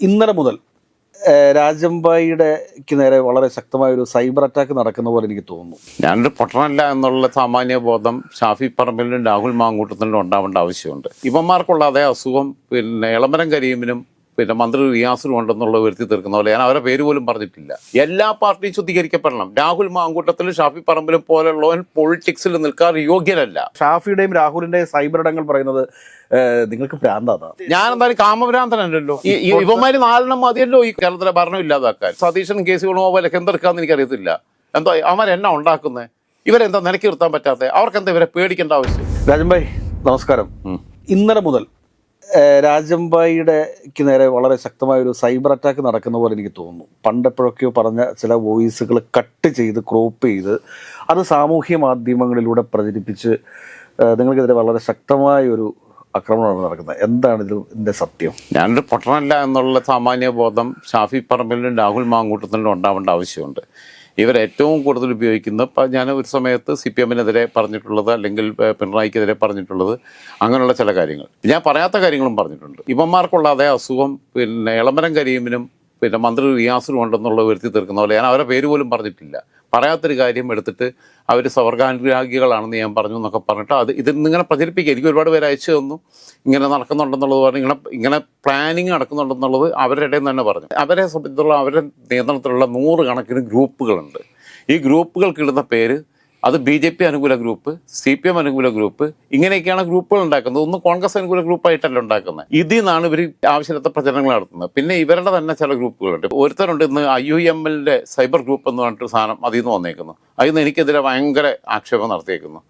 ഇന്നലെ മുതൽ ഏഹ്, രാജംബായിയുടെക്ക് നേരെ വളരെ ശക്തമായ ഒരു സൈബർ അറ്റാക്ക് നടക്കുന്ന പോലെ എനിക്ക് തോന്നുന്നു. ഞാനൊരു പൊട്ടനല്ല എന്നുള്ള സാമാന്യ ബോധം ഷാഫി പറമ്പിലും രാഹുൽ മാങ്കൂട്ടത്തിനും ഉണ്ടാവേണ്ട ആവശ്യമുണ്ട്. ഇവന്മാർക്കുള്ള അതേ അസുഖം പിന്നെ ഇളമരം കരീമിനും പിന്നെ മന്ത്രി റിയാസിനും ഉണ്ടെന്നുള്ള വരുത്തി തീർക്കുന്ന പോലെ ഞാൻ അവരെ പേര് പോലും പറഞ്ഞിട്ടില്ല. എല്ലാ പാർട്ടിയും ശുദ്ധീകരിക്കപ്പെടണം. രാഹുൽ മാങ്കൂട്ടത്തിലും ഷാഫി പറമ്പിലും പോലെയുള്ളവൻ പൊളിറ്റിക്സിൽ നിൽക്കാൻ യോഗ്യനല്ല ഷാഫിയുടെയും രാഹുലിന്റെയും സൈബർ ഇടങ്ങൾ പറയുന്നത് നിങ്ങൾക്ക് ഭ്രാന്താണ് ഞാൻ എന്തായാലും കാമഭ്രാന്തനല്ലോ ഈ ഇവന്മാര് നാലെണ്ണം മതിയല്ലോ ഈ കേരളത്തിലെ ഭരണം ഇല്ലാതാക്കാൻ. സതീശൻ കെ സി വേണുഗോപാലൊക്കെ എന്തെടുക്കാന്ന് എനിക്കറിയത്തില്ല. എന്തോ അവൻ എന്നാ ഉണ്ടാക്കുന്നത് ഇവരെന്താ നിലയ്ക്ക് നിർത്താൻ പറ്റാത്തത് അവർക്കെന്താ ഇവരെ പേടിക്കേണ്ട ആവശ്യം? രാജൻ ഭായ് നമസ്കാരം. ഇന്നലെ മുതൽ രാജംബായിയുടെക്ക് നേരെ വളരെ ശക്തമായ ഒരു സൈബർ അറ്റാക്ക് നടക്കുന്ന പോലെ എനിക്ക് തോന്നുന്നു. പണ്ടെപ്പോഴൊക്കെയോ പറഞ്ഞ ചില വോയിസുകൾ കട്ട് ചെയ്ത് ക്രോപ്പ് ചെയ്ത് അത് സാമൂഹ്യ മാധ്യമങ്ങളിലൂടെ പ്രചരിപ്പിച്ച് നിങ്ങൾക്കെതിരെ വളരെ ശക്തമായ ഒരു ആക്രമണമാണ് നടക്കുന്നത്. എന്താണ് ഇതിന്റെ സത്യം? ഞാനൊരു പൊട്ടനല്ല എന്നുള്ള സാമാന്യ ബോധം ഷാഫി പറമ്പിലും രാഹുൽ മാങ്കൂട്ടത്തിലും ഉണ്ടാവേണ്ട ആവശ്യമുണ്ട്. ഇവർ ഏറ്റവും കൂടുതൽ ഉപയോഗിക്കുന്ന ഞാൻ ഒരു സമയത്ത് സി പി എമ്മിനെതിരെ പറഞ്ഞിട്ടുള്ളത് അല്ലെങ്കിൽ പിണറായിക്കെതിരെ പറഞ്ഞിട്ടുള്ളത് അങ്ങനെയുള്ള ചില കാര്യങ്ങൾ. ഞാൻ പറയാത്ത കാര്യങ്ങളും പറഞ്ഞിട്ടുണ്ട്. ഇവന്മാർക്കുള്ള അതേ അസുഖം പിന്നെ ഇളമരം കരീമിനും പിന്നെ മന്ത്രി റിയാസിനും ഉണ്ടെന്നുള്ള വരുത്തി തീർക്കുന്ന പോലെ ഞാൻ അവരെ പേര് പോലും പറഞ്ഞിട്ടില്ല. പറയാത്തൊരു കാര്യം എടുത്തിട്ട് അവർ സ്വർഗാനുരാഗികളാണെന്ന് ഞാൻ പറഞ്ഞു എന്നൊക്കെ പറഞ്ഞിട്ട് അത് നിന്ന് ഇങ്ങനെ പ്രചരിപ്പിക്കുക. എനിക്ക് ഒരുപാട് പേര് അയച്ചു തന്നു. ഇങ്ങനെ നടക്കുന്നുണ്ടെന്നുള്ളത് പറഞ്ഞു. ഇങ്ങനെ ഇങ്ങനെ പ്ലാനിങ് നടക്കുന്നുണ്ടെന്നുള്ളത് അവരുടെ ഇടയിൽ തന്നെ പറഞ്ഞു. അവരെ സംബന്ധിച്ചുള്ള അവരുടെ നിയന്ത്രണത്തിലുള്ള നൂറ് കണക്കിന് ഗ്രൂപ്പുകളുണ്ട്. ഈ ഗ്രൂപ്പുകൾക്ക് ഇടുന്ന പേര് അത് ബി ജെ പി അനുകൂല ഗ്രൂപ്പ് സി പി എം അനുകൂല ഗ്രൂപ്പ് ഇങ്ങനെയൊക്കെയാണ് ഗ്രൂപ്പുകൾ ഉണ്ടാക്കുന്നത്. ഒന്ന് കോൺഗ്രസ് അനുകൂല ഗ്രൂപ്പായിട്ടല്ല ഉണ്ടാക്കുന്നത്. ഇതിൽ നിന്നാണ് ഇവർ ആവശ്യമില്ലാത്ത പ്രചരണങ്ങൾ നടത്തുന്നത്. പിന്നെ ഇവരുടെ തന്നെ ചില ഗ്രൂപ്പുകളുണ്ട് ഒരുത്തരുണ്ട് ഇന്ന് ഐ യു എം എല്ലിന്റെ സൈബർ ഗ്രൂപ്പ് എന്ന് പറഞ്ഞിട്ട് സാധനം അതിൽ നിന്ന് വന്നേക്കുന്നു. അതിൽ നിന്ന് എനിക്കെതിരെ ഭയങ്കര ആക്ഷേപം നടത്തിയേക്കുന്നു.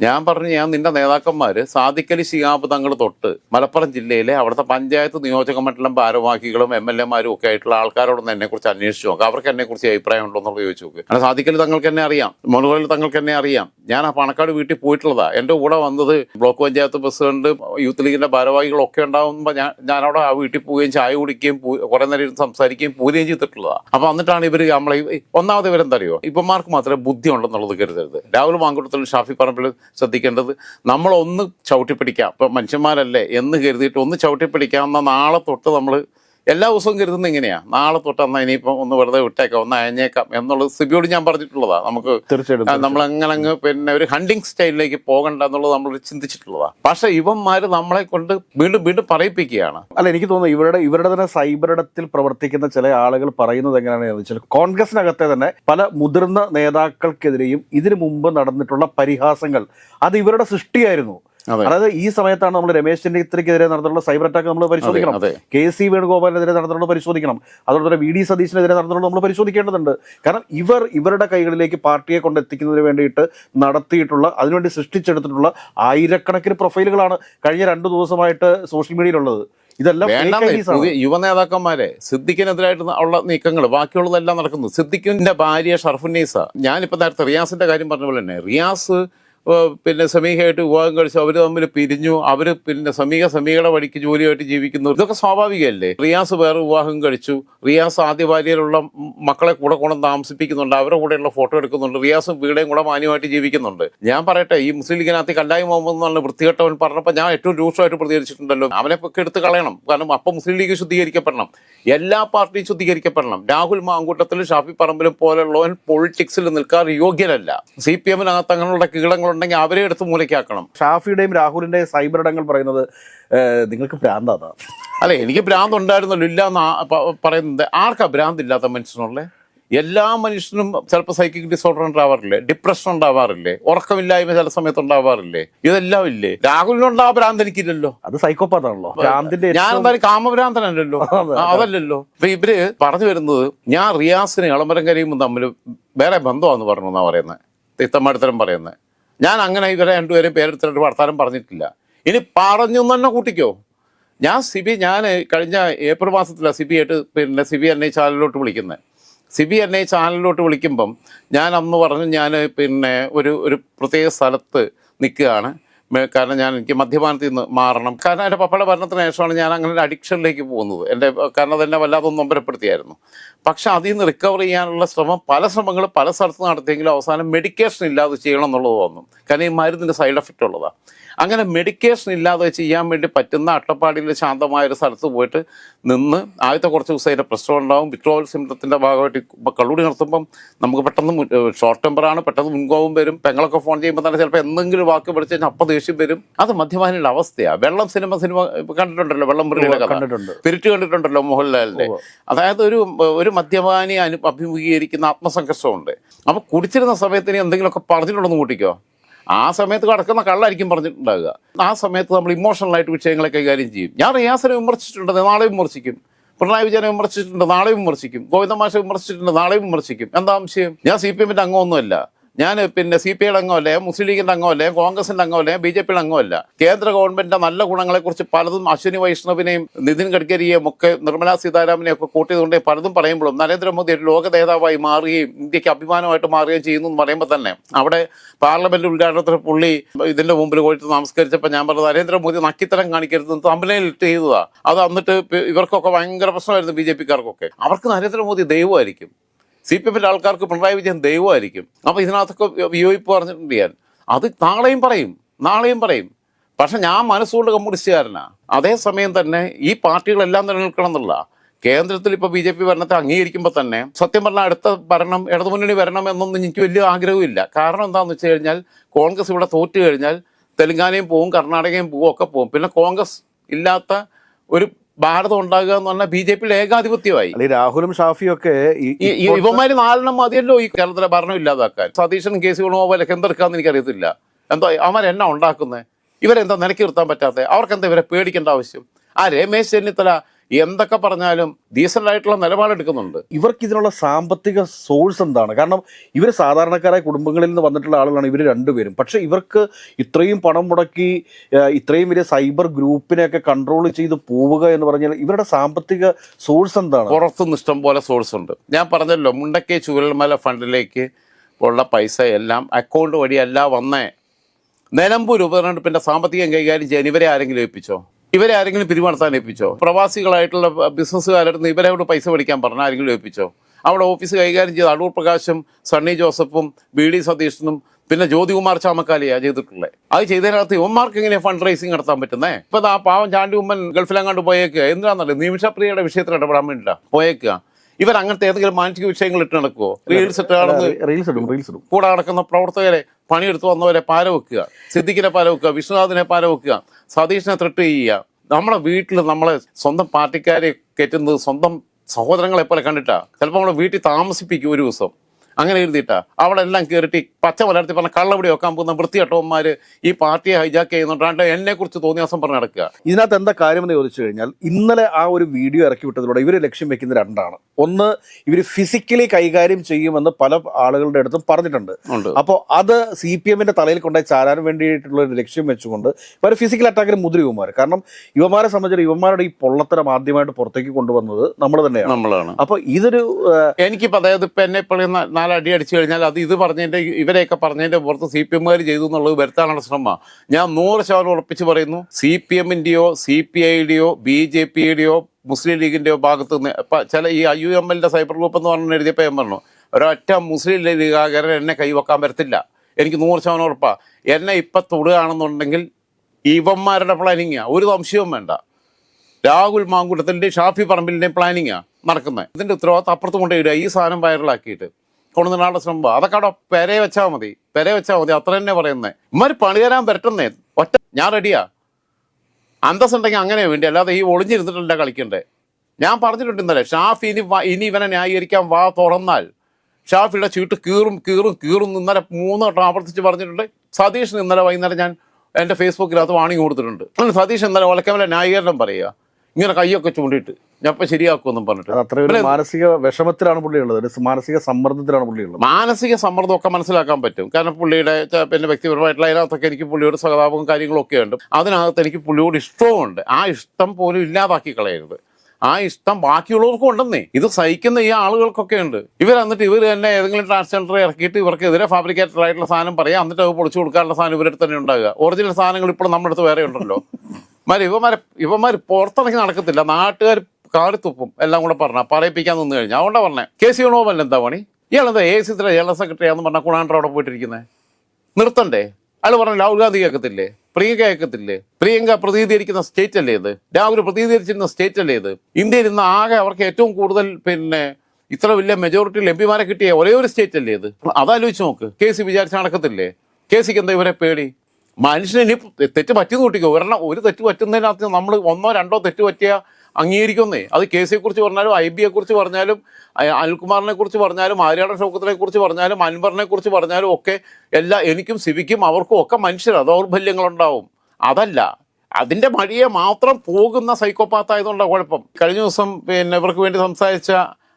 ഞാൻ പറഞ്ഞു ഞാൻ നിന്റെ നേതാക്കന്മാർ സാദിക്കലി ശിഹാബ് തങ്ങൾ തൊട്ട് മലപ്പുറം ജില്ലയിലെ അവിടുത്തെ പഞ്ചായത്ത് നിയോജക മണ്ഡലം ഭാരവാഹികളും എം എൽ എമാരും ഒക്കെ ആയിട്ടുള്ള ആൾക്കാരോടൊന്ന് എന്നെ കുറിച്ച് അന്വേഷിച്ചു നോക്കാം. അവർക്ക് എന്നെ കുറിച്ച് അഭിപ്രായം ഉണ്ടോ എന്നുള്ളത് ചോദിച്ചു നോക്ക്. അങ്ങനെ സാദിക്കലി തങ്ങൾക്ക് എന്നെ അറിയാം. മുനുകളിൽ തങ്ങൾക്ക് എന്നെ അറിയാം. ഞാൻ ആ പണക്കാട് വീട്ടിൽ പോയിട്ടുള്ളതാ. എന്റെ കൂടെ വന്നത് ബ്ലോക്ക് പഞ്ചായത്ത് പ്രസിഡന്റ് യൂത്ത് ലീഗിന്റെ ഭാരവാഹികളൊക്കെ ഉണ്ടാകുമ്പോൾ ഞാൻ അവിടെ ആ വീട്ടിൽ പോവുകയും ചായ കുടിക്കുകയും കുറേ നേരം സംസാരിക്കുകയും പോവുകയും ചെയ്തിട്ടുള്ളതാ. അപ്പൊ എന്നിട്ടാണ് ഇവർ നമ്മളെ ഒന്നാമത് ഇവരെന്തറിയോ? ഇവന്മാർക്ക് മാത്രമേ ബുദ്ധി ഉണ്ടെന്നുള്ളത് കരുതരുത്. രാഹുൽ മാങ്കുട്ടത്തിൽ ഷാഫി പറമ്പിൽ ശ്രദ്ധിക്കേണ്ടത്. നമ്മളൊന്ന് ചവിട്ടിപ്പിടിക്കാം. ഇപ്പം മനുഷ്യന്മാരല്ലേ എന്ന് കരുതിയിട്ട് ഒന്ന് ചവിട്ടിപ്പിടിക്കാവുന്ന നാളെ തൊട്ട് നമ്മൾ എല്ലാ ദിവസവും കരുതുന്നത് ഇങ്ങനെയാ. നാളെ തൊട്ട് അന്നാ ഇനിയിപ്പം ഒന്ന് വെറുതെ വിട്ടേക്കാം ഒന്ന് അയഞ്ഞേക്കാം എന്നുള്ളത് സിബിയോട് ഞാൻ പറഞ്ഞിട്ടുള്ളതാ. നമുക്ക് തീർച്ചയായിട്ടും നമ്മൾ അങ്ങനെ അങ്ങ് പിന്നെ ഒരു ഹണ്ടിങ് സ്റ്റൈലിലേക്ക് പോകണ്ട എന്നുള്ളത് നമ്മൾ ചിന്തിച്ചിട്ടുള്ളതാ. പക്ഷെ ഇവന്മാര് നമ്മളെ കൊണ്ട് വീണ്ടും വീണ്ടും പറയിപ്പിക്കുകയാണ്. അല്ല എനിക്ക് തോന്നുന്നു ഇവരുടെ ഇവരുടെ തന്നെ സൈബർ ഇടത്തിൽ പ്രവർത്തിക്കുന്ന ചില ആളുകൾ പറയുന്നത് എങ്ങനെയാണെന്ന് വെച്ചാൽ കോൺഗ്രസിനകത്തെ തന്നെ പല മുതിർന്ന നേതാക്കൾക്കെതിരെയും ഇതിനു മുമ്പ് നടന്നിട്ടുള്ള പരിഹാസങ്ങൾ അത് ഇവരുടെ സൃഷ്ടിയായിരുന്നു. അതായത് ഈ സമയത്താണ് നമ്മൾ രമേശ് ചെന്നിത്തലയ്ക്കെതിരെ നടന്നിട്ടുള്ള സൈബർ അറ്റാക്ക് നമ്മൾ പരിശോധിക്കണം. കെ സി വേണുഗോപാലിനെതിരെ നടന്നിട്ടുള്ള പരിശോധിക്കണം. അതുപോലെ തന്നെ വി ഡി സതീശിനെതിരെ നടന്നിട്ടുള്ള നമ്മൾ പരിശോധിക്കേണ്ടതുണ്ട്. കാരണം ഇവർ ഇവരുടെ കൈകളിലേക്ക് പാർട്ടിയെ കൊണ്ടെത്തിക്കുന്നതിന് വേണ്ടിയിട്ട് നടത്തിയിട്ടുള്ള അതിനുവേണ്ടി സൃഷ്ടിച്ചെടുത്തിട്ടുള്ള ആയിരക്കണക്കിന് പ്രൊഫൈലുകളാണ് കഴിഞ്ഞ രണ്ടു ദിവസമായിട്ട് സോഷ്യൽ മീഡിയയിലുള്ളത്. ഇതെല്ലാം യുവ നേതാക്കന്മാരെ സിദ്ദിഖിനെതിരായിട്ട് ഉള്ള നീക്കങ്ങൾ ബാക്കിയുള്ളതെല്ലാം നടക്കുന്നു. സിദ്ദിഖിന്റെ ഭാര്യ ഷർഫുന്നീസ ഞാനിപ്പോ നേരത്തെ റിയാസിന്റെ കാര്യം പറഞ്ഞ പോലെ തന്നെ റിയാസ് പിന്നെ സമീഹയായിട്ട് വിവാഹം കഴിച്ചു അവർ തമ്മിൽ പിരിഞ്ഞു അവർ പിന്നെ സമീഹ സമീഹയുടെ വഴിക്ക് ജോലിയായിട്ട് ജീവിക്കുന്നു. ഇതൊക്കെ സ്വാഭാവികമല്ലേ? റിയാസ് വേറെ വിവാഹം കഴിച്ചു. റിയാസ് ആദ്യ ഭാര്യയിലുള്ള മക്കളെ കൂടെ കൊണ്ട് താമസിപ്പിക്കുന്നുണ്ട്. അവരുടെ കൂടെയുള്ള ഫോട്ടോ എടുക്കുന്നുണ്ട്. റിയാസും വീടേയും കൂടെ മാന്യമായിട്ട് ജീവിക്കുന്നുണ്ട്. ഞാൻ പറയട്ടെ ഈ മുസ്ലിം ലീഗിനകത്ത് കല്ലായി മുഹമ്മദ് വൃത്തികെട്ടവൻ പറഞ്ഞപ്പോൾ ഞാൻ ഏറ്റവും രൂക്ഷമായിട്ട് പ്രതികരിച്ചിട്ടുണ്ടല്ലോ. അവനെ ഒക്കെ എടുത്ത് കളയണം. കാരണം അപ്പം മുസ്ലിം ലീഗ് ശുദ്ധീകരിക്കപ്പെടണം. എല്ലാ പാർട്ടിയും ശുദ്ധീകരിക്കപ്പെടണം. രാഹുൽ മാങ്കൂട്ടത്തിലും ഷാഫി പറമ്പിലും പോലുള്ളവൻ പൊളിറ്റിക്സിൽ നിൽക്കാൻ യോഗ്യനല്ല. സി പി എമ്മിനകത്ത് അങ്ങനെയുള്ള കീടങ്ങളുണ്ടെങ്കിൽ അവരെ എടുത്ത് മൂലയ്ക്കാക്കണം. ഷാഫിയുടെയും രാഹുലിന്റെയും സൈബർ ഇടങ്ങൾ പറയുന്നത് നിങ്ങൾക്ക് ഭ്രാന്താ അല്ലെ എനിക്ക് ഭ്രാന്ത് ഉണ്ടായിരുന്നല്ലോ ഇല്ല എന്ന് പറയുന്നത്. ആർക്കാ ഭ്രാന്ത് ഇല്ലാത്ത മനുഷ്യനുള്ളേ? എല്ലാ മനുഷ്യനും ചിലപ്പോൾ സൈക്കിക് ഡിസോർഡർ ഉണ്ടാവാറില്ലേ? ഡിപ്രഷൻ ഉണ്ടാവാറില്ലേ? ഉറക്കമില്ലായ്മ ചില സമയത്ത് ഉണ്ടാവാറില്ലേ? ഇതെല്ലാം ഇല്ലേ? രാഹുലിനുണ്ടാ ഭ്രാന്ത് എനിക്കില്ലല്ലോ. അത് സൈക്കോപാത്താണല്ലോ ഭ്രാന്തിന്റെ ഞാൻ എന്തായാലും കാമഭ്രാന്തനല്ലോ അതല്ലല്ലോ. അപ്പൊ ഇവർ പറഞ്ഞു വരുന്നത് ഞാൻ റിയാസിനെ ഇളമരം തമ്മിൽ വേറെ ബന്ധമാന്ന് പറഞ്ഞു എന്നാ പറയുന്നത് തിത്തമ്മടുത്തരം പറയുന്നത് ഞാൻ അങ്ങനെ ഇവരെ രണ്ടുപേരും പേരെടുത്തിട്ട് വർത്താനം പറഞ്ഞിട്ടില്ല. ഇനി പറഞ്ഞു തന്നെ കൂട്ടിക്കോ. ഞാൻ സിബി ഞാൻ കഴിഞ്ഞ ഏപ്രിൽ മാസത്തിലാണ് സിബി ആയിട്ട് പിന്നെ സിബി എന്നെ ചാനലിലോട്ട് വിളിക്കുന്നത് സിബി എന്നെ ചാനലിലോട്ട് വിളിക്കുമ്പം ഞാൻ അന്ന് പറഞ്ഞു ഞാൻ പിന്നെ ഒരു ഒരു പ്രത്യേക സ്ഥലത്ത് നിൽക്കുകയാണ്. കാരണം ഞാൻ എനിക്ക് മദ്യപാനത്തിൽ നിന്ന് മാറണം. കാരണം എന്റെ പപ്പയുടെ ഭരണത്തിന് ശേഷമാണ് ഞാൻ അങ്ങനെ ഒരു അഡിക്ഷനിലേക്ക് പോകുന്നത്. എന്റെ കാരണം അതെന്നെ വല്ലാതെ നൊമ്പരപ്പെടുത്തിയായിരുന്നു പക്ഷെ അതിൽ നിന്ന് റിക്കവർ ചെയ്യാനുള്ള ശ്രമം പല ശ്രമങ്ങളും പല സ്ഥലത്ത് നടത്തിയെങ്കിലും അവസാനം മെഡിക്കേഷൻ ഇല്ലാതെ ചെയ്യണം എന്നുള്ളത് വന്നു കാരണം ഈ മരുന്നിന്റെ സൈഡ് എഫക്റ്റ് ഉള്ളതാണ് അങ്ങനെ മെഡിക്കേഷൻ ഇല്ലാതെ ചെയ്യാൻ വേണ്ടി പറ്റുന്ന അട്ടപ്പാടിയിൽ ശാന്തമായ ഒരു സ്ഥലത്ത് പോയിട്ട് നിന്ന് ആദ്യത്തെ കുറച്ച് ദിവസം അതിന്റെ പ്രശ്നം ഉണ്ടാവും. വിട്രോവൽ സിംറ്റത്തിന്റെ ഭാഗമായിട്ട് ഇപ്പം കള്ളുടി നിർത്തുമ്പം നമുക്ക് പെട്ടെന്ന് ഷോർട്ട് ടെമ്പറാണ് പെട്ടെന്ന് മുൻകോപം വരും. പെങ്ങളൊക്കെ ഫോൺ ചെയ്യുമ്പോൾ തന്നെ ചിലപ്പോൾ എന്തെങ്കിലും വാക്ക് പഠിച്ചു കഴിഞ്ഞാൽ അപ്പം ദേഷ്യം വരും. അത് മധ്യമാനിയുടെ അവസ്ഥയാണ് വെള്ളം സിനിമ സിനിമ കണ്ടിട്ടുണ്ടല്ലോ വെള്ളം മുറിയുടെ കഥ. കണ്ടിട്ടുണ്ട്. പിരിറ്റ് കണ്ടിട്ടുണ്ടല്ലോ മോഹൻലാലിന്റെ അതായത് ഒരു ഒരു മദ്യപാനി അനു അഭിമുഖീകരിക്കുന്ന ആത്മസംഘർഷമുണ്ട്. അപ്പോൾ കുടിച്ചിരുന്ന സമയത്തിന് എന്തെങ്കിലുമൊക്കെ പറഞ്ഞിട്ടുണ്ടെന്ന് കൂട്ടിക്കോ? ആ സമയത്ത് കടക്കുന്ന കള്ളായിരിക്കും പറഞ്ഞിട്ടുണ്ടാകുക ആ സമയത്ത് നമ്മൾ ഇമോഷണലായിട്ട് വിഷയങ്ങളെ കൈകാര്യം ചെയ്യും. ഞാൻ റിയാസിനെ വിമർശിച്ചിട്ടുണ്ട് നാളെ വിമർശിക്കും. പിണറായി വിജയനെ വിമർശിച്ചിട്ടുണ്ട് നാളെ വിമർശിക്കും. ഗോവിന്ദമാഷെ വിമർശിച്ചിട്ടുണ്ട് നാളെ വിമർശിക്കും. എന്താ ആവശ്യം ഞാൻ സി പി എമ്മിന്റെ അംഗമൊന്നുമല്ല. ഞാൻ പിന്നെ സി പി ഐയുടെ അംഗമല്ലേ മുസ്ലിം ലീഗിന്റെ അംഗമല്ലേ കോൺഗ്രസിന്റെ അംഗമല്ലേ ബി ജെ പിയുടെ അംഗമല്ല. കേന്ദ്ര ഗവൺമെന്റിന്റെ നല്ല ഗുണങ്ങളെ കുറിച്ച് പലതും അശ്വിനി വൈഷ്ണവിനെയും നിതിൻ ഗഡ്കരിയെയും ഒക്കെ നിർമ്മലാ സീതാരാമനെ ഒക്കെ കൂട്ടിയതുകൊണ്ട് പലതും പറയുമ്പോഴും നരേന്ദ്രമോദി ഒരു ലോക നേതാവായി മാറുകയും ഇന്ത്യയ്ക്ക് അഭിമാനമായിട്ട് മാറുകയും ചെയ്യുന്നു എന്ന് പറയുമ്പോൾ തന്നെ അവിടെ പാർലമെന്റ് ഉദ്ഘാടനത്തിൽ പുള്ളി ഇതിന്റെ മുമ്പിൽ പോയിട്ട് നമസ്കരിച്ചപ്പോൾ ഞാൻ പറഞ്ഞു നരേന്ദ്രമോദി നക്കിത്തരം കാണിക്കരുത് തമ്പലയിൽ ഇട്ട് ചെയ്തതാ. അത് എന്നിട്ട് ഇവർക്കൊക്കെ ഭയങ്കര പ്രശ്നമായിരുന്നു ബി ജെ പിക്കാർക്കൊക്കെ അവർക്ക് നരേന്ദ്രമോദി ദൈവമായിരിക്കും. സി പി എഫിന്റെ ആൾക്കാർക്ക് പിണറായി വിജയൻ ദൈവമായിരിക്കും. അപ്പോൾ ഇതിനകത്തൊക്കെ വിയോജിപ്പ് പറഞ്ഞിട്ടുണ്ട് ഞാൻ അത് നാളെയും പറയും. നാളെയും പറയും. പക്ഷെ ഞാൻ മനസ്സുകൊണ്ട് കമ്മ്യൂണിസ്റ്റുകാരനാണ് അതേസമയം തന്നെ ഈ പാർട്ടികളെല്ലാം നിലനിൽക്കണം എന്നുള്ള. കേന്ദ്രത്തിൽ ഇപ്പോൾ ബി ജെ പി ഭരണത്തെ അംഗീകരിക്കുമ്പോൾ തന്നെ സത്യം പറഞ്ഞാൽ അടുത്ത ഭരണം ഇടതുമുന്നണി വരണം എന്നൊന്നും എനിക്ക് വലിയ ആഗ്രഹമില്ല കാരണം എന്താണെന്ന് വെച്ച് കഴിഞ്ഞാൽ കോൺഗ്രസ് ഇവിടെ തോറ്റു കഴിഞ്ഞാൽ തെലങ്കാനയും പോവും കർണാടകയും പോവും ഒക്കെ പോവും. പിന്നെ കോൺഗ്രസ് ഇല്ലാത്ത ഒരു ഭാരതം ഉണ്ടാകുക എന്ന് പറഞ്ഞാൽ ബി ജെ പിയുടെ ഏകാധിപത്യമായി. രാഹുലും ഷാഫിയും ഒക്കെ ഇവന്മാര് നാലെണ്ണം മതിയല്ലോ ഈ കേരളത്തിലെ ഭരണം ഇല്ലാതാക്കാൻ. സതീശൻ കെ സി വേണുഗോപാലൊക്കെ എന്തെടുക്കാന്ന് എനിക്കറിയത്തില്ല. എന്തോ അവരെന്നാ ഉണ്ടാക്കുന്നത് ഇവരെന്താ നിലയ്ക്ക് നിർത്താൻ പറ്റാത്തത്? അവർക്കെന്താ ഇവരെ പേടിക്കേണ്ട ആവശ്യം? ആ രമേശ് ചെന്നിത്തല എന്തൊക്കെ പറഞ്ഞാലും ഡീസന്റ് ആയിട്ടുള്ള നിലപാടെടുക്കുന്നുണ്ട് ഇവർക്ക് ഇതിനുള്ള സാമ്പത്തിക സോഴ്സ് എന്താണ്? കാരണം ഇവർ സാധാരണക്കാരായ കുടുംബങ്ങളിൽ നിന്ന് വന്നിട്ടുള്ള ആളുകളാണ് ഇവർ രണ്ടുപേരും. പക്ഷേ ഇവർക്ക് ഇത്രയും പണം മുടക്കി ഇത്രയും വലിയ സൈബർ ഗ്രൂപ്പിനെയൊക്കെ കൺട്രോൾ ചെയ്ത് പോവുക എന്ന് പറഞ്ഞാൽ ഇവരുടെ സാമ്പത്തിക സോഴ്സ് എന്താണ്? പുറത്തുനിന്ന് ഇഷ്ടം പോലെ സോഴ്സ് ഉണ്ട്. ഞാൻ പറഞ്ഞല്ലോ മുണ്ടക്കൈ ചൂരൽമല ഫണ്ടിലേക്ക് ഉള്ള പൈസ എല്ലാം അക്കൗണ്ട് വഴിയല്ല വന്നേ. നിലമ്പൂർ ഉപതെരഞ്ഞെടുപ്പിന്റെ സാമ്പത്തികം കൈകാര്യം ചെയ്യാൻ ഇവരെ ആരെങ്കിലും ഏൽപ്പിച്ചോ? ഇവരെ ആരെങ്കിലും പിരിമടത്താൻ ഏൽപ്പിച്ചോ? പ്രവാസികളായിട്ടുള്ള ബിസിനസ്സുകാരുടെ നിന്ന് അവിടെ പൈസ മേടിക്കാൻ പറഞ്ഞ ആരെങ്കിലും ഏൽപ്പിച്ചോ? അവിടെ ഓഫീസ് കൈകാര്യം ചെയ്ത അടൂർ പ്രകാശും സണ്ണി ജോസഫും ബി ഡി സതീഷനും പിന്നെ ജ്യോതികുമാർ ചാമക്കാലിയാണ് ചെയ്തിട്ടുള്ളത് അത് ചെയ്തതിനകത്ത് ഇവന്മാർക്ക് എങ്ങനെയാ ഫണ്ട് റൈസിങ് നടത്താൻ പറ്റുന്നേ? ഇപ്പൊ ആ പാവം ചാണ്ടി ഉമ്മൻ ഗൾഫിലെങ്ങാണ്ട് പോയേക്കുക എന്താണെന്നല്ലേ നിമിഷപ്രിയയുടെ വിഷയത്തിൽ ഇടപെടാൻ വേണ്ടിയിട്ടാ പോയേക്കുക ഇവർ അങ്ങനത്തെ ഏതെങ്കിലും മാനസിക വിഷയങ്ങൾ ഇട്ട് നടക്കുവോ? റീൽസ് ഇട്ട് നടന്ന് റീൽസ് ഇടും റീൽസ് ഇടും. കൂടെ നടക്കുന്ന പ്രവർത്തകരെ പണിയെടുത്ത് വന്നവരെ പാര വെക്കുക സിദ്ദിഖിനെ പാര വെക്കുക വിശ്വനാഥിനെ പാര വെക്കുക സതീഷിനെ ത്രെട്ട് ചെയ്യുക. നമ്മുടെ വീട്ടിൽ നമ്മളെ സ്വന്തം പാർട്ടിക്കാരെ കയറ്റുന്നത് സ്വന്തം സഹോദരങ്ങളെ പോലെ കണ്ടിട്ടാ. ചിലപ്പോൾ നമ്മളെ വീട്ടിൽ താമസിപ്പിക്കും ഒരു ദിവസം. അങ്ങനെ എഴുതിയിട്ടാ. അവിടെ എല്ലാം കയറിയിട്ട് പച്ച മലയാളത്തിൽ പറഞ്ഞ കള്ളവിടെ വെക്കാൻ പോകുന്ന വൃത്തിയട്ടവന്മാർ ഈ പാർട്ടിയെ ഹൈജാക്ക് ചെയ്യുന്നുണ്ട്. എന്നെ കുറിച്ച് തോന്നിയ ദിവസം പറഞ്ഞു നടക്കുക. ഇതിനകത്ത് എന്താ കാര്യമെന്ന് ചോദിച്ചു കഴിഞ്ഞാൽ ഇന്നലെ ആ ഒരു വീഡിയോ ഇറക്കി വിട്ടതിലൂടെ ഇവർ ലക്ഷ്യം വെക്കുന്ന രണ്ടാണ്. ഒന്ന് ഇവർ ഫിസിക്കലി കൈകാര്യം ചെയ്യുമെന്ന് പല ആളുകളുടെ അടുത്തും പറഞ്ഞിട്ടുണ്ട്. അപ്പോൾ അത് സി പി എമ്മിന്റെ തലയിൽ കൊണ്ടുപോയി ചാരാൻ വേണ്ടിയിട്ടുള്ള ഒരു ലക്ഷ്യം വെച്ചുകൊണ്ട് ഇവർ ഫിസിക്കൽ അറ്റാക്കിന് ഇവന്മാർ കാരണം യുവമാരെ സംബന്ധിച്ച് യുവമാരുടെ ഈ പൊള്ളത്തരം ആദ്യമായിട്ട് പുറത്തേക്ക് കൊണ്ടുവന്നത് നമ്മൾ തന്നെയാണ്. നമ്മളാണ്. അപ്പൊ ഇതൊരു എനിക്ക് എനിക്കിപ്പോൾ അതായത് ഇപ്പം എന്നെ ഇപ്പോൾ നാലടി അടിച്ചു കഴിഞ്ഞാൽ അത് ഇത് പറഞ്ഞതിന്റെ ഇവരെയൊക്കെ പറഞ്ഞതിന്റെ പുറത്ത് സി പി എമ്മുകാർ ചെയ്തു എന്നുള്ളത് വരുത്താനുള്ള ശ്രമമാണ് ഞാൻ നൂറ് ശതമാനം ഉറപ്പിച്ച് പറയുന്നു സി പി എമ്മിന്റെയോ സി പി ഐയുടെയോ ബി ജെ പിയുടെയോ മുസ്ലിം ലീഗിന്റെയോ ഭാഗത്ത് നിന്ന് ചില ഈ ഐ യു എം എല്ലിന്റെ സൈബർ ഗ്രൂപ്പ് എന്ന് പറഞ്ഞു എഴുതിയപ്പോൾ ഞാൻ പറഞ്ഞു ഒരൊറ്റ മുസ്ലിം ലീഗാകാരൻ എന്നെ കൈവക്കാൻ വരത്തില്ല. എനിക്ക് നൂറ് ശതമാനം ഉറപ്പാണ് എന്നെ ഇപ്പം തൊടുകയാണെന്നുണ്ടെങ്കിൽ ഇവന്മാരുടെ പ്ലാനിങ്ങാണ് ഒരു സംശയവും വേണ്ട. രാഹുൽ മാങ്കുട്ടത്തിന്റെയും ഷാഫി പറമ്പിലിന്റെയും പ്ലാനിങ്ങാണ് നടക്കുന്നത് ഇതിന്റെ ഉത്തരവാദിത്തം അപ്പുറത്ത് കൊണ്ടുപോയിടുക ഈ സാധനം വൈറലാക്കിയിട്ട് കൊണ്ടുവന്നാളുടെ ശ്രമം അതൊക്കെ അവിടെ പെരെ വെച്ചാൽ മതി. പെരെ വെച്ചാൽ മതി. അത്ര തന്നെ പറയുന്നത് ഇമാര് പണി തരാൻ പറ്റുന്നേ ഒറ്റ ഞാൻ റെഡിയാ അന്തസ്സുണ്ടെങ്കിൽ അങ്ങനെ വേണ്ടി അല്ലാതെ ഈ ഒളിഞ്ഞിരുന്നിട്ടല്ല കളിക്കണ്ടേ. ഞാൻ പറഞ്ഞിട്ടുണ്ട് ഇന്നലെ ഷാഫി ഇനി ഇനി ഇവനെ ന്യായീകരിക്കാൻ വാ തുറന്നാൽ ഷാഫിയുടെ ചീട്ട് കീറും കീറും കീറും ഇന്നലെ മൂന്ന് വട്ടം ആവർത്തിച്ച് പറഞ്ഞിട്ടുണ്ട്. സതീഷ് ഇന്നലെ വൈകുന്നേരം ഞാൻ എന്റെ ഫേസ്ബുക്കിനകത്ത് വാണിംഗ് കൊടുത്തിട്ടുണ്ട്. സതീഷ് ഇന്നലെ ഒലക്കമല ന്യായീകരണം പറയുക. ഇങ്ങനെ കൈയൊക്കെ ചൂണ്ടിയിട്ട്. ഞാൻ ഇപ്പൊ ശരിയാക്കുമെന്നും പറഞ്ഞിട്ട്. അത് അത്ര ഒരു മാനസിക വിഷമത്തിലാണ് പുള്ളി ഉള്ളത് ഒരു മാനസിക സമ്മർദ്ദത്തിലാണ് പുള്ളി ഉള്ളത് മാനസിക സമ്മർദ്ദമൊക്കെ മനസ്സിലാക്കാൻ പറ്റും. കാരണം പുള്ളിയുടെ പിന്നെ വ്യക്തിപരമായിട്ടുള്ള അതിനകത്തൊക്കെ എനിക്ക് പുള്ളിയോട് സഹതാപവും കാര്യങ്ങളൊക്കെ ഉണ്ട്. അതിനകത്ത് എനിക്ക് പുള്ളിയോട് ഇഷ്ടമുണ്ട് ഉണ്ട്. ആ ഇഷ്ടം പോലും ഇല്ലാതാക്കി കളയരുത്. ആ ഇഷ്ടം ബാക്കിയുള്ളവർക്കും ഉണ്ടെന്നേ. ഇത് സഹിക്കുന്ന ഈ ആളുകൾക്കൊക്കെ ഉണ്ട്. ഇവർ എന്നിട്ട് ഇവർ തന്നെ ഏതെങ്കിലും ട്രാൻസ്ജെൻഡറെ ഇറക്കിയിട്ട് ഇവർക്കെതിരെ ഫാബ്രിക്കേറ്റഡ് ആയിട്ടുള്ള സാധനം പറയാം. എന്നിട്ട് അത് പൊളിച്ചു കൊടുക്കാനുള്ള സാധനം ഇവരുടെ തന്നെ ഉണ്ടാകുക. ഒറിജിനൽ സാധനങ്ങൾ ഇപ്പോൾ നമ്മുടെ അടുത്ത് വേറെ ഉണ്ടല്ലോ. മാര് ഇവന്മാരെ ഇവന്മാർ പുറത്തിറങ്ങി നടക്കത്തില്ല. നാട്ടുകാർ കാറി തുപ്പും എല്ലാം കൂടെ പറഞ്ഞ പറയിപ്പിക്കാൻ നിന്ന് കഴിഞ്ഞാൽ അതുകൊണ്ടാ പറഞ്ഞേ കെ സി വേണുഗോപാലിന് എന്താ പണി? ഇയാളെന്താ എ സി ജനറൽ സെക്രട്ടറി ആണെന്ന് പറഞ്ഞാൽ കുണാണ്ടർ അവിടെ പോയിട്ടിരിക്കുന്നത് നിർത്തണ്ടേ? അയാൾ പറഞ്ഞു രാഹുൽ ഗാന്ധി കേൾക്കത്തില്ലേ? പ്രിയങ്ക കേൾക്കത്തില്ലേ? പ്രിയങ്ക പ്രതിനിധീകരിക്കുന്ന സ്റ്റേറ്റ് അല്ലേ ഇത്? രാഹുൽ പ്രതിനിധീകരിച്ചിരുന്ന സ്റ്റേറ്റ് അല്ലേ ഇത്? ഇന്ത്യയിൽ ഇന്ന് ആകെ അവർക്ക് ഏറ്റവും കൂടുതൽ പിന്നെ ഇത്ര വലിയ മെജോറിറ്റി എം പിമാരെ കിട്ടിയ ഒരേ ഒരു സ്റ്റേറ്റ് അല്ലേ ഇത്? അതാലോചിച്ച് നോക്ക്. കെ സി വിചാരിച്ച് നടക്കത്തില്ലേ? കെ സിക്ക് എന്താ ഇവരെ പേടി? മനുഷ്യന് ഇനി തെറ്റ് പറ്റി കൂട്ടിക്കോ. ഒരെണ്ണം ഒരു തെറ്റ് പറ്റുന്നതിനകത്ത് നമ്മൾ ഒന്നോ രണ്ടോ തെറ്റ് പറ്റിയ അംഗീകരിക്കുന്നേ. അത് കെ സിയെ കുറിച്ച് പറഞ്ഞാലും ഐ ബിയെ കുറിച്ച് പറഞ്ഞാലും അനിൽകുമാറിനെ കുറിച്ച് പറഞ്ഞാലും ആര്യാട ഷൗക്കത്തിനെ കുറിച്ച് പറഞ്ഞാലും അൻവറിനെ കുറിച്ച് പറഞ്ഞാലും ഒക്കെ എല്ലാ എനിക്കും സിവിക്കും അവർക്കും ഒക്കെ മനുഷ്യർ ദൗർബല്യങ്ങളുണ്ടാവും. അതല്ല അതിന്റെ മടിയെ മാത്രം പോകുന്ന സൈക്കോപാത്ത് ആയതുകൊണ്ടാണ് കുഴപ്പം. കഴിഞ്ഞ ദിവസം പിന്നെ ഇവർക്ക് വേണ്ടി സംസാരിച്ച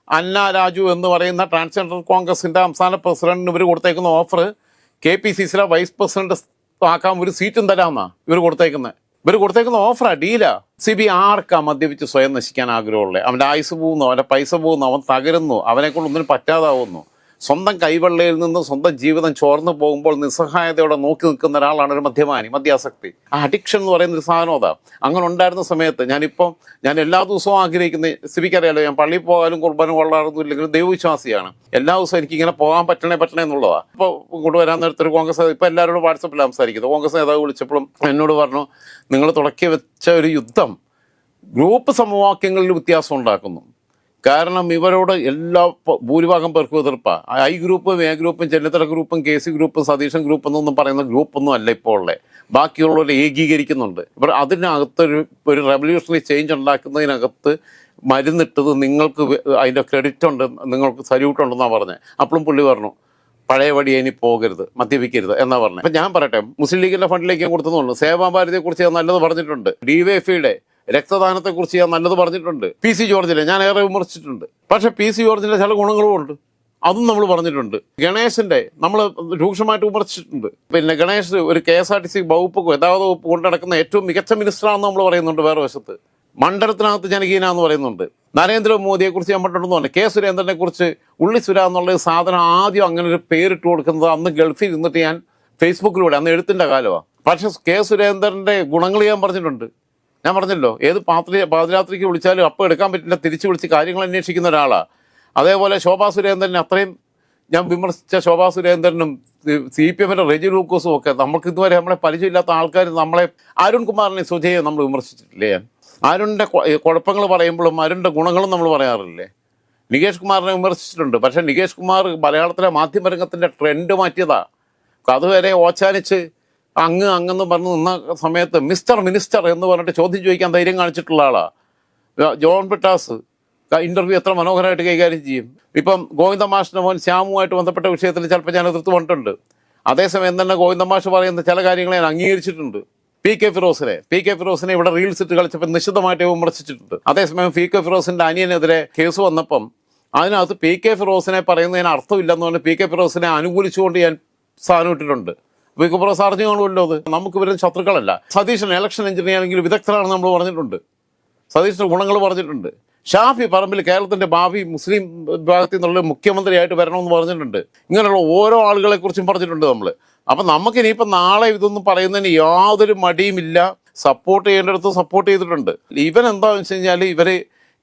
അന്ന രാജു എന്ന് പറയുന്ന ട്രാൻസ്ജെൻഡർ കോൺഗ്രസിന്റെ സംസ്ഥാന പ്രസിഡന്റിന് ഇവർ കൊടുത്തേക്കുന്ന ഓഫർ കെ പി സി സിയിലെ വൈസ് പ്രസിഡന്റ് ആക്കാൻ ഒരു സീറ്റും തരാമെന്നാണ് ഇവർ കൊടുത്തേക്കുന്നത് ഇവർ കൊടുത്തേക്കുന്ന ഓഫറാ ഡീലാ സി ബി ആർക്കാ മദ്യപിച്ച് സ്വയം നശിക്കാൻ ആഗ്രഹമുള്ളത് അവന്റെ ആയുസ് പോകുന്നു അവന്റെ പൈസ പോകുന്നു അവൻ തകരുന്നു അവനെ കൊണ്ട് ഒന്നിനും പറ്റാതാവുന്നു. സ്വന്തം കൈവെള്ളയിൽ നിന്ന് സ്വന്തം ജീവിതം ചോർന്നു പോകുമ്പോൾ നിസ്സഹായതയോടെ നോക്കി നിൽക്കുന്ന ഒരാളാണ് ഒരു മദ്യപാനി മദ്യാസക്തി. ആ അഡിക്ഷൻ എന്ന് പറയുന്ന ഒരു സാധനം അതാ. അങ്ങനെ ഉണ്ടായിരുന്ന സമയത്ത് ഞാനിപ്പം ഞാൻ എല്ലാ ദിവസവും ആഗ്രഹിക്കുന്ന സിബിക്കറിയാലോ ഞാൻ പള്ളിയിൽ പോകാനും കുർബാനും കൊള്ളാറൊന്നും ഇല്ലെങ്കിലും ദൈവവിശ്വാസിയാണ്. എല്ലാ ദിവസവും എനിക്ക് ഇങ്ങനെ പോകാൻ പറ്റണേ പറ്റണേ എന്നുള്ളതാ. ഇപ്പോൾ കൊണ്ടുവരാൻ നേരത്തൊരു കോൺഗ്രസ് ഇപ്പം എല്ലാവരോടും വാട്സപ്പിൽ സംസാരിക്കുന്നത്. കോൺഗ്രസ് നേതാവ് വിളിച്ചപ്പോഴും എന്നോട് പറഞ്ഞു നിങ്ങൾ തുടക്കി വെച്ച ഒരു യുദ്ധം ഗ്രൂപ്പ് സമവാക്യങ്ങളിൽ വ്യത്യാസം ഉണ്ടാക്കുന്നു. കാരണം ഇവരോട് എല്ലാ ഭൂരിഭാഗം പേർക്കും എതിർപ്പാണ് ഐ ഗ്രൂപ്പും എ ഗ്രൂപ്പും ചെന്നിത്തല ഗ്രൂപ്പും കെ സി ഗ്രൂപ്പും സതീശൻ ഗ്രൂപ്പ് എന്നൊന്നും പറയുന്ന ഗ്രൂപ്പൊന്നും അല്ല ഇപ്പോൾ ഉള്ളത് ബാക്കിയുള്ളവർ ഏകീകരിക്കുന്നുണ്ട്. ഇവർ അതിനകത്തൊരു ഒരു റെവല്യൂഷണറി ചേഞ്ച് ഉണ്ടാക്കുന്നതിനകത്ത് മരുന്നിട്ടത് നിങ്ങൾക്ക് വെ- അതിന്റെ ക്രെഡിറ്റ് ഉണ്ട് നിങ്ങൾക്ക് സല്യൂട്ട് ഉണ്ടെന്നാണ് പറഞ്ഞത് അപ്പോഴും പുള്ളി പറഞ്ഞു പഴയ വടി ഇനി പോകരുത് മദ്യപിക്കരുത് എന്നാ പറഞ്ഞത് അപ്പം ഞാൻ പറയട്ടെ മുസ്ലിം ലീഗിന്റെ ഫണ്ടിലേക്ക് ഞാൻ കൊടുത്തെന്നുള്ളൂ സേവാഭാരതിയെക്കുറിച്ച് ഞാൻ നല്ലത് പറഞ്ഞിട്ടുണ്ട്. ഡിവൈഎഫ്ഐയുടെ രക്തദാനത്തെ കുറിച്ച് ഞാൻ നല്ലത് പറഞ്ഞിട്ടുണ്ട്. പി സി ജോർജിനെ ഞാൻ ഏറെ വിമർശിച്ചിട്ടുണ്ട്. പക്ഷെ പി സി ജോർജിന്റെ ചില ഗുണങ്ങളും ഉണ്ട് അതും നമ്മൾ പറഞ്ഞിട്ടുണ്ട്. ഗണേശന്റെ നമ്മൾ രൂക്ഷമായിട്ട് വിമർശിച്ചിട്ടുണ്ട്. പിന്നെ ഗണേഷ് ഒരു K S R T C വകുപ്പ് ഗതാഗത വകുപ്പ് കൊണ്ടു നടക്കുന്ന ഏറ്റവും മികച്ച മിനിസ്റ്ററാണെന്ന് നമ്മൾ പറയുന്നുണ്ട് വേറെ വശത്ത്. മണ്ഡലത്തിനകത്ത് ജനകീയന എന്ന് പറയുന്നുണ്ട്. നരേന്ദ്രമോദിയെ കുറിച്ച് ഞാൻ പറഞ്ഞിട്ടുണ്ടെന്ന് പറഞ്ഞു കെ സുരേന്ദ്രനെ കുറിച്ച് ഉള്ളി സുര എന്നുള്ള സാധനം ആദ്യം അങ്ങനെ ഒരു പേരിട്ട് കൊടുക്കുന്നത് അന്ന് ഗൾഫിൽ നിന്നിട്ട് ഞാൻ ഫേസ്ബുക്കിലൂടെ അന്ന് എഴുത്തിന്റെ കാലമാണ് പക്ഷെ കെ സുരേന്ദ്രന്റെ ഗുണങ്ങൾ ഞാൻ പറഞ്ഞിട്ടുണ്ട്. ഞാൻ പറഞ്ഞല്ലോ ഏത് പാത്രി പാതിരാത്രിക്ക് വിളിച്ചാലും അപ്പം എടുക്കാൻ പറ്റില്ല തിരിച്ചു വിളിച്ച് കാര്യങ്ങൾ അന്വേഷിക്കുന്ന ഒരാളാണ് അതേപോലെ ശോഭാ സുരേന്ദ്രൻ അത്രയും ഞാൻ വിമർശിച്ച ശോഭാ സുരേന്ദ്രനും സി പി എമ്മിന്റെ റെജി ലൂക്കോസും ഒക്കെ നമുക്ക് ഇതുവരെ നമ്മളെ പരിചയമില്ലാത്ത ആൾക്കാർ നമ്മളെ അരുൺ കുമാറിനെ സുജയെ നമ്മൾ വിമർശിച്ചിട്ടില്ലേ അരുണിന്റെ കുഴപ്പങ്ങൾ പറയുമ്പോഴും അരുണിന്റെ ഗുണങ്ങളും നമ്മൾ പറയാറില്ലേ? നികേഷ് കുമാറിനെ വിമർശിച്ചിട്ടുണ്ട് പക്ഷേ നികേഷ് കുമാർ മലയാളത്തിലെ മാധ്യമരംഗത്തിന്റെ ട്രെൻഡ് മാറ്റിയതാണ് അതുവരെ ഓച്ചാനിച്ച് അങ്ങ് അങ്ങെന്ന് പറഞ്ഞ് നിന്ന സമയത്ത് മിസ്റ്റർ മിനിസ്റ്റർ എന്ന് പറഞ്ഞിട്ട് ചോദ്യം ചോദിക്കാൻ ധൈര്യം കാണിച്ചിട്ടുള്ള ആളാ. ജോൺ പിട്ടാസ്. ഇന്റർവ്യൂ എത്ര മനോഹരമായിട്ട് കൈകാര്യം ചെയ്യും. ഇപ്പം ഗോവിന്ദ മാഷിന്റെ മോൻ ശ്യാമുമായിട്ട് ബന്ധപ്പെട്ട വിഷയത്തിൽ ചിലപ്പോൾ ഞാൻ എതിർത്ത് പറഞ്ഞിട്ടുണ്ട് അതേസമയം തന്നെ ഗോവിന്ദ മാഷ് പറയുന്ന ചില കാര്യങ്ങൾ ഞാൻ അംഗീകരിച്ചിട്ടുണ്ട്. പി കെ ഫിറോസിനെ. പി കെ ഫിറോസിനെ ഇവിടെ റീൽസ് കളിച്ചപ്പോൾ നിശ്ചിതമായിട്ട് വിമർശിച്ചിട്ടുണ്ട്. അതേസമയം പി കെ ഫിറോസിന്റെ അനിയനെതിരെ കേസ് വന്നപ്പം അതിനകത്ത് പി കെ ഫിറോസിനെ പറയുന്നതിന് അർത്ഥമില്ലെന്ന് പറഞ്ഞ് പി കെ ഫിറോസിനെ അനുകൂലിച്ചുകൊണ്ട് ഞാൻ സാധനം ഇട്ടിട്ടുണ്ട്. കെ കാണുമല്ലോ അത്. നമുക്ക് വരുന്ന ശത്രുക്കളല്ല. സതീശൻ ഇലക്ഷൻ എഞ്ചിനീയറിംഗിൽ വിദഗ്ധരാണെന്ന് നമ്മൾ പറഞ്ഞിട്ടുണ്ട്. സതീഷിന്റെ ഗുണങ്ങൾ പറഞ്ഞിട്ടുണ്ട്. ഷാഫി പറമ്പിൽ കേരളത്തിന്റെ ഭാവി മുസ്ലിം വിഭാഗത്തിൽ നിന്നുള്ള മുഖ്യമന്ത്രിയായിട്ട് വരണമെന്ന് പറഞ്ഞിട്ടുണ്ട്. ഇങ്ങനെയുള്ള ഓരോ ആളുകളെ കുറിച്ചും പറഞ്ഞിട്ടുണ്ട് നമ്മൾ അപ്പൊ നമുക്ക് ഇനിയിപ്പം നാളെ ഇതൊന്നും പറയുന്നതിന് യാതൊരു മടിയുമില്ല സപ്പോർട്ട് ചെയ്യേണ്ടടുത്ത് സപ്പോർട്ട് ചെയ്തിട്ടുണ്ട്. ഇവൻ എന്താണെന്ന് വെച്ച് കഴിഞ്ഞാൽ ഇവർ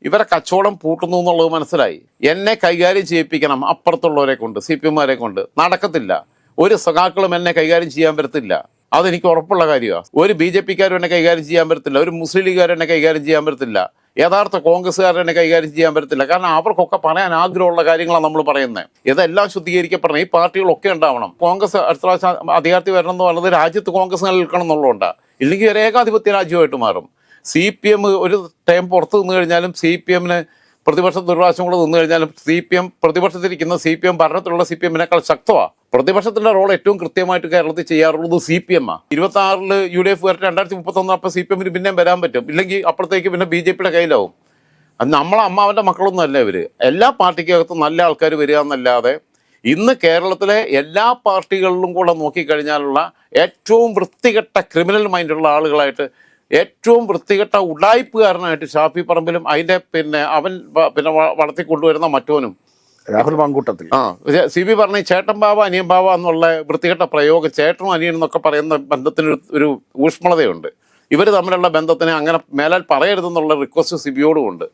ഇവരെ കച്ചവടം പൂട്ടുന്നു എന്നുള്ളത് മനസ്സിലായി. എന്നെ കൈകാര്യം ചെയ്യിപ്പിക്കണം അപ്പുറത്തുള്ളവരെ കൊണ്ട് സി പി എമ്മാരെ കൊണ്ട്. നടക്കത്തില്ല. ഒരു സഖാക്കളും എന്നെ കൈകാര്യം ചെയ്യാൻ പറ്റത്തില്ല അതെനിക്ക് ഉറപ്പുള്ള കാര്യമാണ് ഒരു ബി ജെ പിക്കാരും എന്നെ കൈകാര്യം ചെയ്യാൻ പറ്റത്തില്ല ഒരു മുസ്ലിം ലീഗുകാരും എന്നെ കൈകാര്യം ചെയ്യാൻ പറ്റത്തില്ല യഥാർത്ഥ കോൺഗ്രസ്സുകാരൻ എന്നെ കൈകാര്യം ചെയ്യാൻ പറ്റത്തില്ല കാരണം അവർക്കൊക്കെ പറയാൻ ആഗ്രഹമുള്ള കാര്യങ്ങളാണ് നമ്മൾ പറയുന്നത് ഇതെല്ലാം ശുദ്ധീകരിക്കപ്പെടണം. ഈ പാർട്ടികളൊക്കെ ഉണ്ടാവണം. കോൺഗ്രസ് അടുത്ത പ്രാവശ്യം അധികാരത്തിൽ വരണം എന്ന് പറയുന്നത് രാജ്യത്ത് കോൺഗ്രസ് നിലനിൽക്കണം എന്നുള്ളതുകൊണ്ട് ഇല്ലെങ്കിൽ ഒരു ഏകാധിപത്യ രാജ്യമായിട്ട് മാറും. സി പി എം ഒരു ടൈം പുറത്തു നിന്ന് കഴിഞ്ഞാലും സി പി എമ്മിന് പ്രതിപക്ഷ ദുർവാശം കൂടെ നിന്നു കഴിഞ്ഞാലും സി പി എം പ്രതിപക്ഷത്തിരിക്കുന്ന സി പി എം ഭരണത്തിലുള്ള സി പി എമ്മിനേക്കാൾ ശക്തമാണ് പ്രതിപക്ഷത്തിന്റെ റോൾ ഏറ്റവും കൃത്യമായിട്ട് കേരളത്തിൽ ചെയ്യാറുള്ളത് സി പി എം ആ ഇരുപത്തി ആറിൽ യു ഡി എഫ് വരട്ടെ രണ്ടായിരത്തി മുപ്പത്തി ഒന്ന് അപ്പൊ സി പി എമ്മിന് പിന്നെയും വരാൻ പറ്റും. ഇല്ലെങ്കിൽ അപ്പുറത്തേക്ക് പിന്നെ ബി ജെ പിയുടെ കയ്യിലാവും. അത് നമ്മളെ അമ്മാവന്റെ മക്കളൊന്നും അല്ല ഇവർ. എല്ലാ പാർട്ടിക്കകത്തും നല്ല ആൾക്കാർ വരിക എന്നല്ലാതെ ഇന്ന് കേരളത്തിലെ എല്ലാ പാർട്ടികളിലും കൂടെ നോക്കിക്കഴിഞ്ഞാലുള്ള ഏറ്റവും വൃത്തികെട്ട ക്രിമിനൽ മൈൻഡുള്ള ആളുകളായിട്ട് ഏറ്റവും വൃത്തികെട്ട ഉടായ്പുകാരനായിട്ട് ഷാഫി പറമ്പിലും അതിന്റെ പിന്നെ അവൻ പിന്നെ വളർത്തിക്കൊണ്ടുവരുന്ന വളർത്തി കൊണ്ടുവരുന്ന മറ്റോനും രാഹുൽ മാങ്കൂട്ടത്തിൽ. ആ സി ബി പറഞ്ഞ ചേട്ടൻ ബാബ അനിയൻ ബാബ എന്നുള്ള വൃത്തികെട്ട പ്രയോഗം ചേട്ടനും അനിയനും എന്നൊക്കെ പറയുന്ന ബന്ധത്തിന് ഒരു- ഒരു ഊഷ്മളതയുണ്ട്. ഇവർ തമ്മിലുള്ള ബന്ധത്തിനെ അങ്ങനെ മേലാൽ പറയരുതെന്നുള്ള റിക്വസ്റ്റ് സിബിയോടും ഉണ്ട്.